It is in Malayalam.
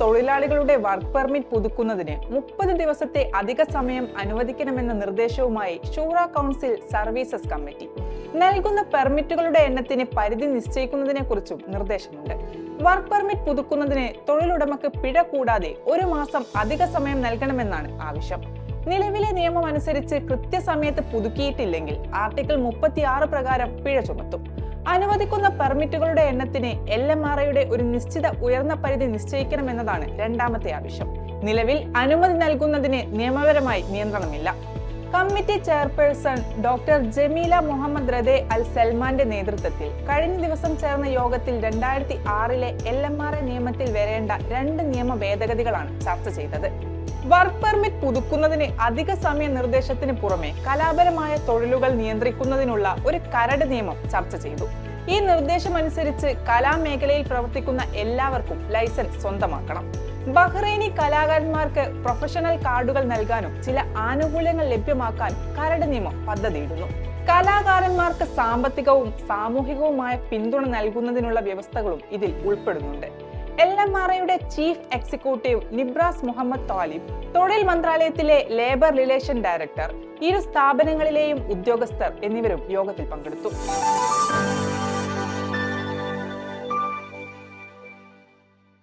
തൊഴിലാളികളുടെ വർക്ക് പെർമിറ്റ് പുതുക്കുന്നതിന് മുപ്പത് ദിവസത്തെ അധിക സമയം അനുവദിക്കണമെന്ന നിർദ്ദേശവുമായി ഷൂറ കൗൺസിൽ സർവീസസ് കമ്മിറ്റി. നൽകുന്ന പെർമിറ്റുകളുടെ എണ്ണത്തിന് പരിധി നിശ്ചയിക്കുന്നതിനെ കുറിച്ചും നിർദ്ദേശമുണ്ട്. വർക്ക് പെർമിറ്റ് പുതുക്കുന്നതിന് തൊഴിലുടമക്ക് പിഴ കൂടാതെ ഒരു മാസം അധിക സമയം നൽകണമെന്നാണ് ആവശ്യം. നിലവിലെ നിയമം അനുസരിച്ച് കൃത്യസമയത്ത് പുതുക്കിയിട്ടില്ലെങ്കിൽ ആർട്ടിക്കിൾ മുപ്പത്തിയാറ് പ്രകാരം പിഴ ചുമത്തും. അനുവദിക്കുന്ന പെർമിറ്റുകളുടെ എണ്ണത്തിന് എൽ എം ആർ ഐയുടെ ഒരു നിശ്ചിത ഉയർന്ന പരിധി നിശ്ചയിക്കണമെന്നതാണ് രണ്ടാമത്തെ ആവശ്യം. നിലവിൽ അനുമതി നൽകുന്നതിന് നിയമപരമായി നിയന്ത്രണമില്ല. Committee chairperson doctor Jamila Muhammad റദെ Al സൽമാന്റെ നേതൃത്വത്തിൽ കഴിഞ്ഞ ദിവസം ചേർന്ന യോഗത്തിൽ രണ്ടായിരത്തി ആറിലെ എൽ എം ആർ എ നിയമത്തിൽ വരേണ്ട രണ്ട് നിയമ ഭേദഗതികളാണ് ചർച്ച ചെയ്തത്. വർക്ക് പെർമിറ്റ് പുതുക്കുന്നതിന് അധിക സമയ നിർദ്ദേശത്തിന് പുറമെ കലാപരമായ തൊഴിലുകൾ നിയന്ത്രിക്കുന്നതിനുള്ള ഒരു കരട് നിയമം ചർച്ച ചെയ്തു. ഈ നിർദ്ദേശമനുസരിച്ച് കലാമേഖലയിൽ പ്രവർത്തിക്കുന്ന എല്ലാവർക്കും ലൈസൻസ് സ്വന്തമാക്കണം. ബഹ്റൈനി കലാകാരന്മാർക്ക് പ്രൊഫഷണൽ കാർഡുകൾ നൽകാനും ചില ആനുകൂല്യങ്ങൾ ലഭ്യമാക്കാൻ കരട് നിയമം പദ്ധതിയിടുന്നു. കലാകാരന്മാർക്ക് സാമ്പത്തികവും സാമൂഹികവുമായ പിന്തുണ നൽകുന്നതിനുള്ള വ്യവസ്ഥകളും ഇതിൽ ഉൾപ്പെടുന്നുണ്ട്. എൽ എം ആർ ഐയുടെ chief executive Nibras Muhammad Talib തൊഴിൽ മന്ത്രാലയത്തിലെ ലേബർ റിലേഷൻ ഡയറക്ടർ ഇരു സ്ഥാപനങ്ങളിലെയും ഉദ്യോഗസ്ഥർ എന്നിവരും യോഗത്തിൽ പങ്കെടുത്തു.